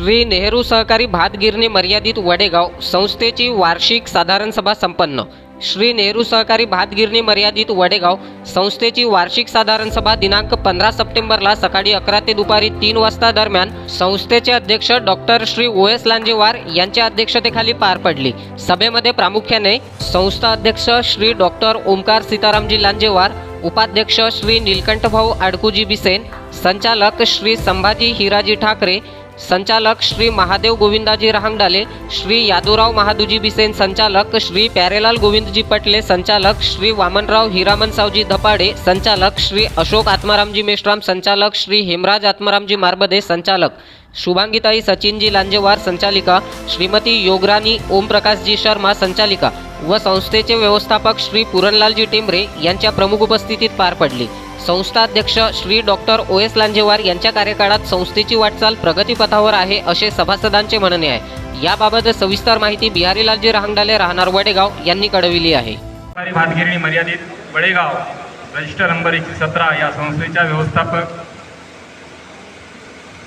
श्री नेहरू सहकारी भातगिरणी मर्यादित वडेगाव संस्थेची वार्षिक साधारण सभा संपन्न. श्री नेहरू सहकारी भातगिरणी मर्यादित वडेगाव संस्थेची वार्षिक साधारण सभा दिनांक पंधरा सप्टेंबरला सकाळी अकरा ते दुपारी तीन वाजता दरम्यान संस्थेचे अध्यक्ष doctor Shri O. S. Lanjewar यांच्या अध्यक्षतेखाली पार पडली. सभेमध्ये प्रामुख्याने संस्था अध्यक्ष श्री डॉक्टर ओमकार सीतारामजी लांजेवार उपाध्यक्ष श्री नीलकंठभाऊ आडकुजी बिसेन संचालक श्री संभाजी हिराजी ठाकरे संचालक श्री महादेव गोविंदाजी रहांगडाले श्री यादवराव महादुजी बिसेन संचालक श्री प्यारेलाल गोविंदजी पटले संचालक श्री वामनराव हिरामन सावजी धपाडे संचालक श्री अशोक आत्मारामजी मेश्राम संचालक श्री हेमराज आत्मारामजी मारबदे संचालक शुभांगीताई सचिनजी लांजेवार संचालिका श्रीमती योगराणी ओमप्रकाशजी शर्मा संचालिका व संस्थेचे व्यवस्थापक श्री पुरणलालजी टेंबरे यांच्या प्रमुख उपस्थितीत पार पडली. संस्थाध्यक्ष Shri doctor O S Lanjewar यांच्या कार्यकाळात संस्थेची वाटचाल प्रगतीपथावर आहे असे सभासदांचे म्हणणे आहे. याबाबत सविस्तर माहिती बिहारीलालजी रहांगडाले राहणार वडेगाव यांनी कळविली आहे. भातगिरणी मर्यादित वडेगाव रजिस्टर नंबर एकशे सतरा या संस्थेच्या व्यवस्थापक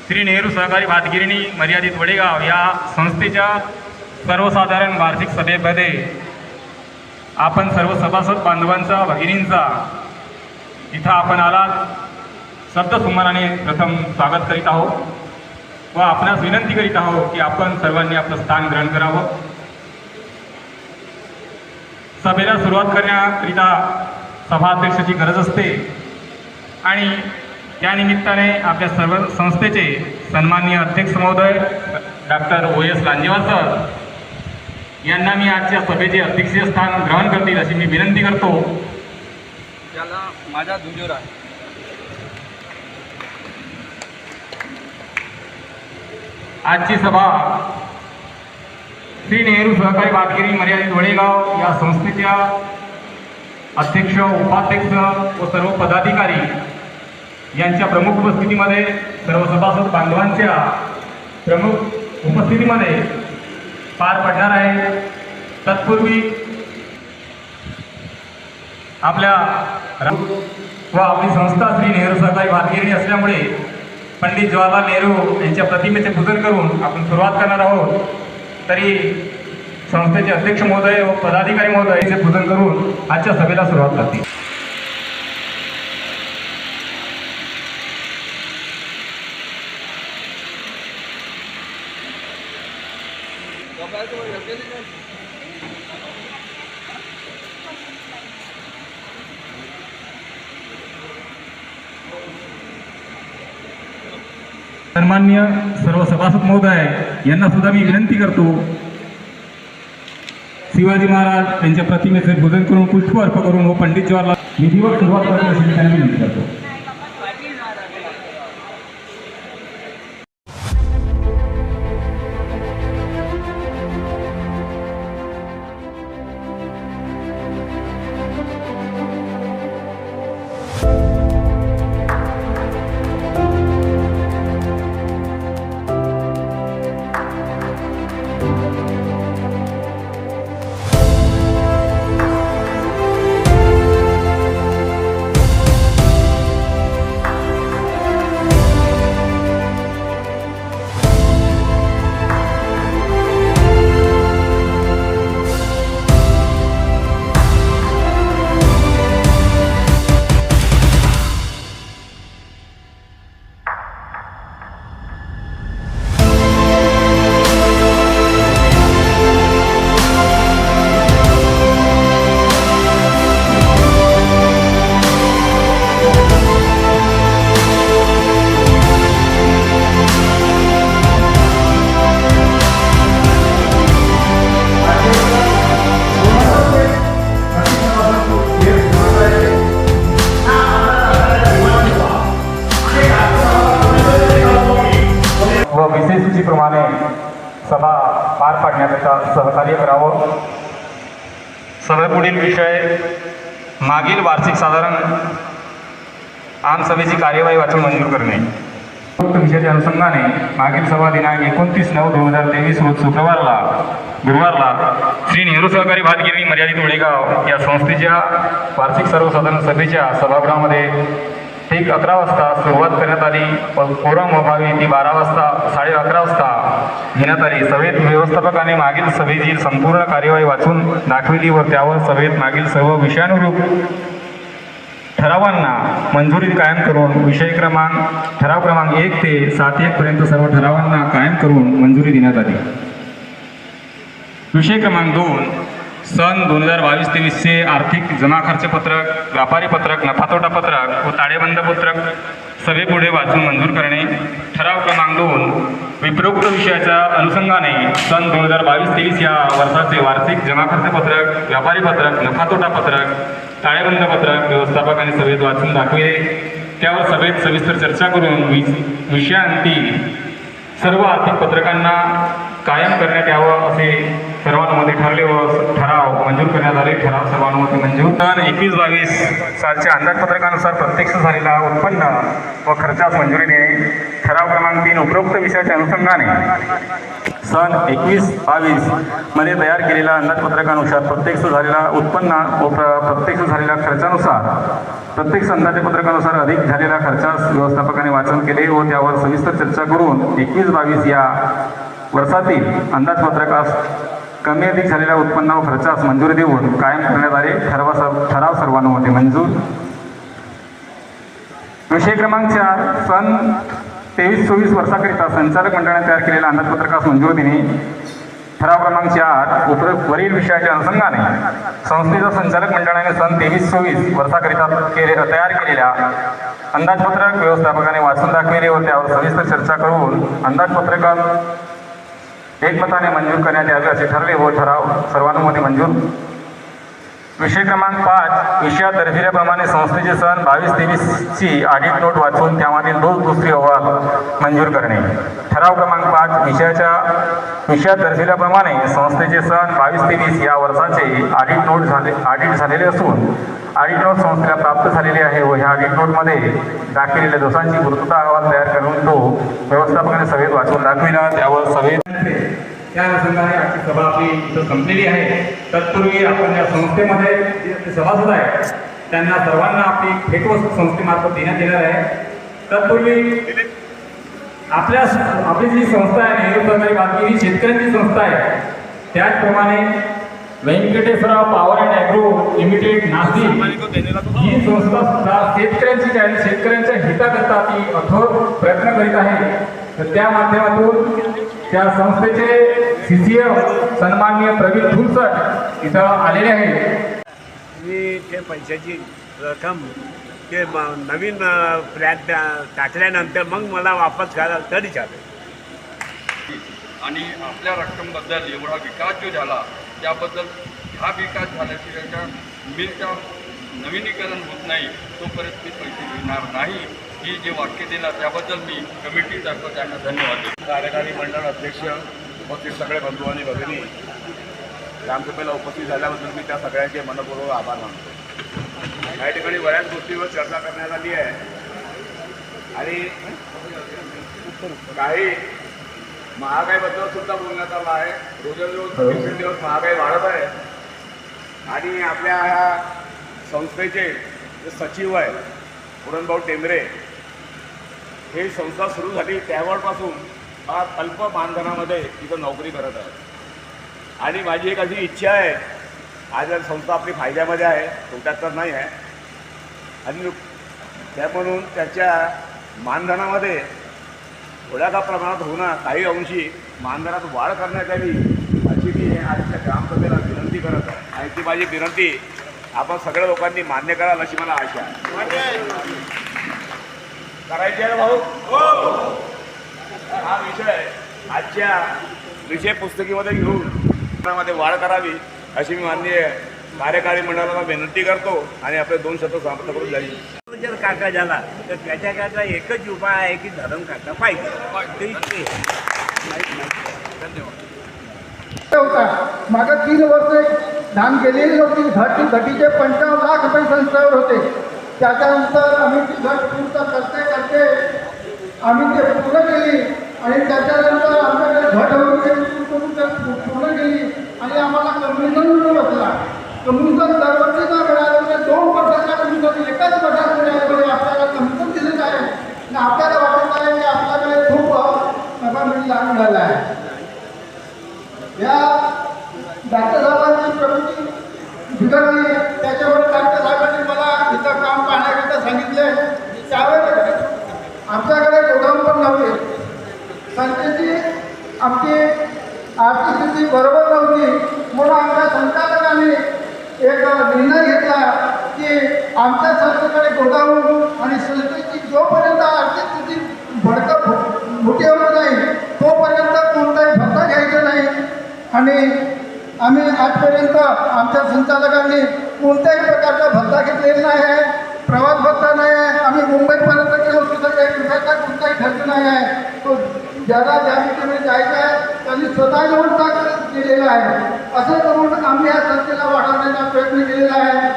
श्री नेहरू सहकारी भातगिरणी मर्यादित वडेगाव या संस्थेच्या सर्वसाधारण वार्षिक सभेमध्ये आपण सर्व सभासद बांधवांचा भगिनींचा इथं आपण आलात. शब्दसुमनाने प्रथम स्वागत करीत आहोत. व आपणास विनंती करीत आहोत की आपण सर्वांनी आपलं स्थान ग्रहण करावं. सभेला सुरुवात करण्याकरिता सभाध्यक्षाची गरज असते. आणि त्यानिमित्ताने आपल्या सर्व संस्थेचे सन्माननीय अध्यक्ष महोदय doctor O S Lanjewar sir यांना मी आजच्या सभेचे अध्यक्षीय स्थान ग्रहण करतील अशी मी विनंती करतो. त्याला माझा दुजोर आहे. आजची सभा श्री नेहरू सहकारी भातगिरी मर्यादित वडेगाव या संस्थेच्या अध्यक्ष उपाध्यक्ष व सर्व पदाधिकारी यांच्या प्रमुख उपस्थितीमध्ये सर्व सभासद बांधवांच्या प्रमुख उपस्थितीमध्ये पार पडणार आहे. तत्पूर्वी आपल्या व आपली संस्था श्री नेहरू सहकारी भातगिरी असल्यामुळे पंडित जवाहरलाल नेहरू यांच्या प्रतिमेचे पूजन करून आपण सुरुवात करणार आहोत. तरी संस्थेचे अध्यक्ष महोदय व पदाधिकारी महोदय यांचे पूजन करून आजच्या सभेला सुरुवात करतील. सन्मान्य सर्व सभासद महोदय यांना सुद्धा मी विनंती करतो. शिवाजी महाराज यांच्या प्रतिमेचे भोजन करून पुष्प अर्प करून व पंडित जवाहरलाल विधिवत सुरुवात करण्याची त्यांना विनंती करतो. पुढील विषय मागील वार्षिक साधारण आमसभेची कार्यवाही वाचून मंजूर करणे. उक्त विषयाच्या अनुषंगाने मागील सभा दिनांक एकोणतीस नऊ दोन हजार तेवीस रोज शुक्रवारला गुरुवारला श्री नेहरू सहकारी भातगिरी मर्यादित उळेगाव या संस्थेच्या वार्षिक सर्वसाधारण सभेच्या सभागृहामध्ये एक अकरा वाजता सुरुवात करण्यात आली. फोरम व्हावी अभावी ती बारा वाजता साडे अकरा वाजता घेण्यात आली. सभेत व्यवस्थापकाने मागील सभेची संपूर्ण कार्यवाही वाचून दाखविली व त्यावर सभेत मागील सर्व विषयानुरूप ठरावांना मंजुरी कायम करून विषय क्रमांक ठराव क्रमांक एक ते सात एक पर्यंत सर्व ठरावांना कायम करून मंजुरी देण्यात आली. विषय क्रमांक दोन सन दोन हजार बावीस तेवीसचे आर्थिक जमा खर्च पत्रक व्यापारी पत्रक नफातोटा पत्रक व ताळेबंद पत्रक सभेपुढे वाचून मंजूर करणे ठराव क्रमांक दोन विप्रोक्त विषयाच्या अनुषंगाने सन दोन हजार बावीस तेवीस या वर्षाचे वार्षिक जमा खर्च पत्रक व्यापारी पत्रक नफातोटा पत्रक ताळेबंद पत्रक व्यवस्थापकाने सभेत वाचून दाखविले. त्यावर सभेत सविस्तर चर्चा करून वि विषयांती सर्व आर्थिक पत्रकांना कायम करण्यात यावं असे सर्वांमध्ये ठरले व ठराव मंजूर करण्यात आले. ठराव सर्वांमध्ये मंजूर. सन एकवीस बावीस सालच्या अंदाजपत्रकानुसार प्रत्यक्ष झालेला उत्पन्न व खर्चास मंजुरी देणे ठराव क्रमांक तीन उपरोक्त विषयाच्या अनुषंगाने सन एकवीस बावीसमध्ये तयार केलेल्या अंदाजपत्रकानुसार प्रत्यक्ष झालेला उत्पन्न व प्रत्यक्ष झालेल्या खर्चानुसार प्रत्यक्ष अंदाजपत्रकानुसार अधिक झालेल्या खर्चास व्यवस्थापकाने वाचन केले व त्यावर सविस्तर चर्चा करून एकवीस बावीस या वर्षातील अंदाजपत्रकास कमी अधिक झालेल्या उत्पन्न व खर्चास मंजुरी देऊन कायम करण्यात आले ठराव सर्व ठराव सर्वानुमते मंजूर. विषय क्रमांक चार सन तेवीस चोवीस वर्षाकरिता संचालक मंडळाने तयार केलेल्या अंदाजपत्रकास मंजुरी देणे. ठराव क्रमांक चार उपरोक्त वरील विषयाच्या अनुषंगाने संस्थेच्या संचालक मंडळाने सन तेवीस चोवीस वर्षाकरिता केले तयार केलेल्या अंदाजपत्रक व्यवस्थापकाने वाचून दाखविले व त्यावर सविस्तर चर्चा करून अंदाजपत्रकात एकमताने मंजूर करण्यात यावे असे ठरले व ठराव सर्वानुमते मंजूर विषय क्रमांक पाच विषया दर्शविल्याप्रमाणे संस्थेचे सण बावीस तेवीसची ऑडिट नोट वाचून त्यामधील दोन दुसरी अहवाल मंजूर करणे. ठराव क्रमांक पाच विषयाच्या विषयात दर्शविल्याप्रमाणे संस्थेचे सण बावीस तेवीस या वर्षाचे ऑडिट नोट झाले ऑडिट झालेले असून ऑडिट नोट संस्थेला प्राप्त झालेली आहे व ह्या ऑडिट नोटमध्ये दाखविलेल्या दोषांची पूर्तता अहवाल तयार करून तो व्यवस्थापकाने सभेत वाचून दाखविला. त्यावर सभेत त्या अनुषंगाने आजची सभा आपली इथं संपलेली आहे. तत्पूर्वी आपण ज्या संस्थेमध्ये जे सभासद आहेत त्यांना सर्वांना आपली भेटवस्तू संस्थेमार्फत देण्यात येणार आहे. तत्पूर्वी आपल्या आपली जी संस्था आहे नेहरू सहकारी बातमी ही शेतकऱ्यांची संस्था आहे. त्याचप्रमाणे Venkateshwarrao power and agro limited Nashik ही संस्था सुद्धा शेतकऱ्यांची जी शेतकऱ्यांच्या हिताकरता ती अथोर प्रयत्न करीत आहे. तर त्या माध्यमातून त्या संस्थेचे सी सी एम सन्माननीय प्रवीण फुलसट इथं आलेले आहेत. मी ते पैशाची रक्कम ते म- नवीन फ्लॅट टाकल्यानंतर मग मला वापस करायला तरी चालेल. आणि आपल्या रक्कमबद्दल एवढा विकास जो झाला त्याबद्दल हा विकास झाल्याशिवाय त्या मिलचा नवीनीकरण होत नाही तोपर्यंत मी पैसे देणार नाही. ही जे वाक्य दिलं त्याबद्दल मी कमिटीतर्फे त्यांना धन्यवाद देतो. कार्यकारी मंडळ अध्यक्ष उपस्थित सगळे बंधू आणि भगिनी ग्रामसभेला उपस्थित झाल्याबद्दल मी त्या सगळ्यांचे मनपूर्वक आभार मानतो. या ठिकाणी बऱ्याच गोष्टीवर चर्चा करण्यात आली आहे. आणि काही महागाईबद्दल सुद्धा बोलण्यात आलं आहे. रोजंरोज दिवसेंदिवस महागाई वाढत आहे. आणि आपल्या ह्या संस्थेचे जे सचिव आहे पुरणभाऊ टेंबरे हे संस्था सुरू झाली त्यावेळपासून फार अल्प मानधनामध्ये तिथं नोकरी करत आहे आणि माझी एक अशी इच्छा आहे आज संस्था आपली फायद्यामध्ये आहे तोट्यात तर नाही आहे. आणि त्या म्हणून त्याच्या मानधनामध्ये थोड्या का प्रमाणात होणार काही अंशी मानधनात वाढ करण्यात यावी अशी मी आजच्या ग्रामसभेला विनंती करत आहे. आणि ती माझी विनंती आपण सगळ्या लोकांनी मान्य कराल अशी मला आशा आहे. करायची आहे ना भाऊ? हा. विषय आजच्या विषय पुस्तकीमध्ये घेऊन वाढ करावी अशी मी माननीय कार्यकारी मंडळाला विनंती करतो आणि आपले दोन शब्द समाप्त करून जाईल. जर काका झाला तर त्याच्याकरता एकच उपाय आहे की धरण काका पाहिजे. धन्यवाद होता. मागं तीन वर्ष धान गेलेली नव्हती. घटी घटीचे पंचावन्न लाख रुपये संस्थेवर होते. त्याच्यानंतर आम्ही ती घट पूर्ण करते करते आम्ही ते पूर्ण केली आणि त्याच्यानंतर आमच्याकडे घट होती ते पूर्ण करून पूर्ण केली आणि आम्हाला कमिशन मिळून बसला कमिशन दरवर्षीचा मिळालं म्हणजे दोन वर्षाच्या कमिशन एकाच वर्षात मिळालं म्हणजे आपल्याला कमिशन आमच्याकडे गोडाऊन आणि संस्थेची जोपर्यंत आर्थिक स्थिती भडक मोठी होत नाही तोपर्यंत कोणताही भत्ता घ्यायचा नाही आणि आम्ही आजपर्यंत आमच्या संचालकांनी कोणत्याही प्रकारचा भत्ता घेतलेला नाही आहे प्रवास भत्ता नाही आहे आम्ही मुंबईपर्यंत गेलो तिथं काही रुपयाचा कोणताही खर्च नाही आहे. तो ज्याला ज्या ठिकाणी जायचं आहे त्यांनी स्वतः येऊन टाक आहे. असं करून आम्ही या संस्थेला वाढवण्याचा प्रयत्न केलेला आहे.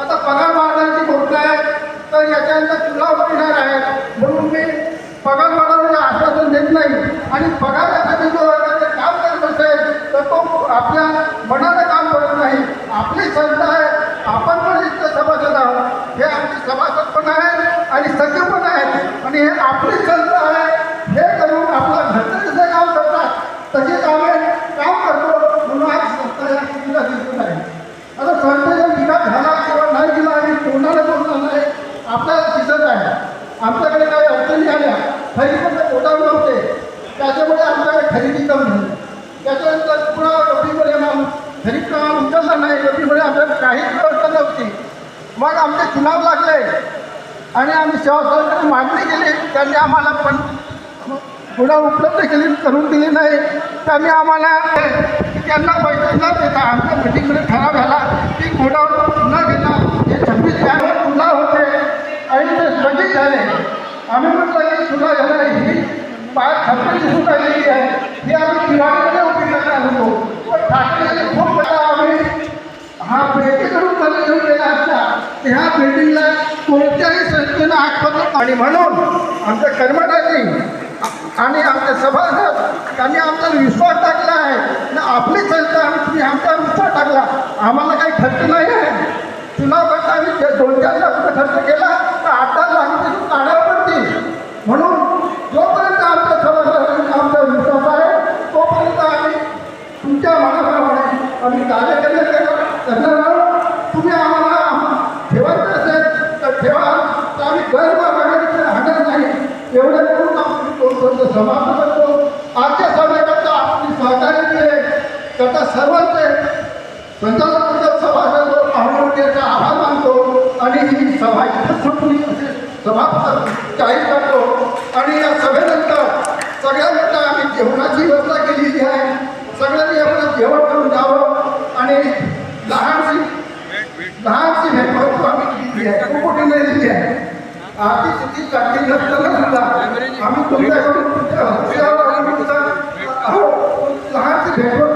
आता पगार वाढण्याची गोष्ट आहे तर याच्यानंतर चुलाव येणार आहे. म्हणून मी पगार वाढवण्याचं आश्वासन देत नाही. आणि पगार एखादी जो काम करत असेल तर तो आपल्या मनानं काम करत नाही आपली संस्था आहे आपण पण इथं सभासद आहोत हे आमचे सभासद पण आहेत आणि सचिव पण आहेत आणि हे आपली संत आहे हे करून आपला घरचं जसं काम करतात. तसेच आम्ही काम करतो म्हणून आज संत या स्थितीला दिसत आहे आता संस्थेचा विकास झाला किंवा नाही दिला आणि कोणाला बोलणार नाही आपल्याला दिसत आहे. आमच्याकडे काही अडचणी आल्या खरी पण गोडाऊन नव्हते. त्याच्यामुळे आमच्याकडे खरेदी कमी झाली. त्याच्यानंतर पुन्हा रब्बीमध्ये मग खरीप प्रमाण उचलला नाही. रब्बीमध्ये आमच्याकडे काहीच व्यवस्था नव्हती. मग आमचे चुनाव लागले. आणि आम्ही सेवासदनाकडे मागणी केली. त्यांनी आम्हाला पण पुढं उपलब्ध केली करून दिली नाही. त्यांनी आम्हाला त्यांना पैसे न देता आमच्या मिटिंगमध्ये ठराव झाला की गोडाऊन न घेता हे छब्बीस जानेवारी पुन्हा होते. आणि ते स्थगित झाले. आम्ही म्हटलं की सुद्धा झालं ही पाच छब्बीस दिसून राहिलेली आहे. ही आम्ही दिवाळीमध्ये उभी करणार होतो. पण ठाकरे खूप वेळा आम्ही हा पेटीकडून मला घेऊन गेला असता ह्या बिल्डिंगला कोणत्याही संस्थेनं आठवत आणि म्हणून आमच्या कर्मचारी आणि आमचे सभासद त्यांनी आमचा विश्वास टाकला आहे. आणि आपली संस्था आणि तुम्ही आमचा विश्वास टाकला. आम्हाला काही खर्च नाही आहे. चुनाव करता आम्ही दोन चार लाख रुपये खर्च केला तर आठ दहा लाख रुपये तुम्ही काढावं पडतील म्हणून जोपर्यंत आमच्या सभासदांचा आमचा विश्वास आहे तोपर्यंत आम्ही तुमच्या मनाप्रमाणे आम्ही कार्य करण्यात करणार आहोत तुम्ही आम्हाला आम- ठेवायचं असेल तर ठेवा तर आम्ही गर्व मागायचं राहणार नाही एवढं करून आपण तो समाप्त करतो. आजच्या सभेकरता आपली सहकार्य केले. करता सर्वांचे संचालक सभासद पाहुण्याचा आभार मानतो. आणि ही सभा इथं सुटली असे समाप्त जाहीर करतो. आणि या सभेनंतर सगळ्यांना आम्ही जेवणाची व्यवस्था केलेली आहे. सगळ्यांनी आपलं जेवण करून जावं. आणि लहानशी लहानशी भेटवस्तू आम्ही दिली आहे. खूप मोठी नाही दिली आहे. आर्थिक स्थिती चांगली नसताना सुद्धा आम्ही तुमच्याकडून लहान भेटवत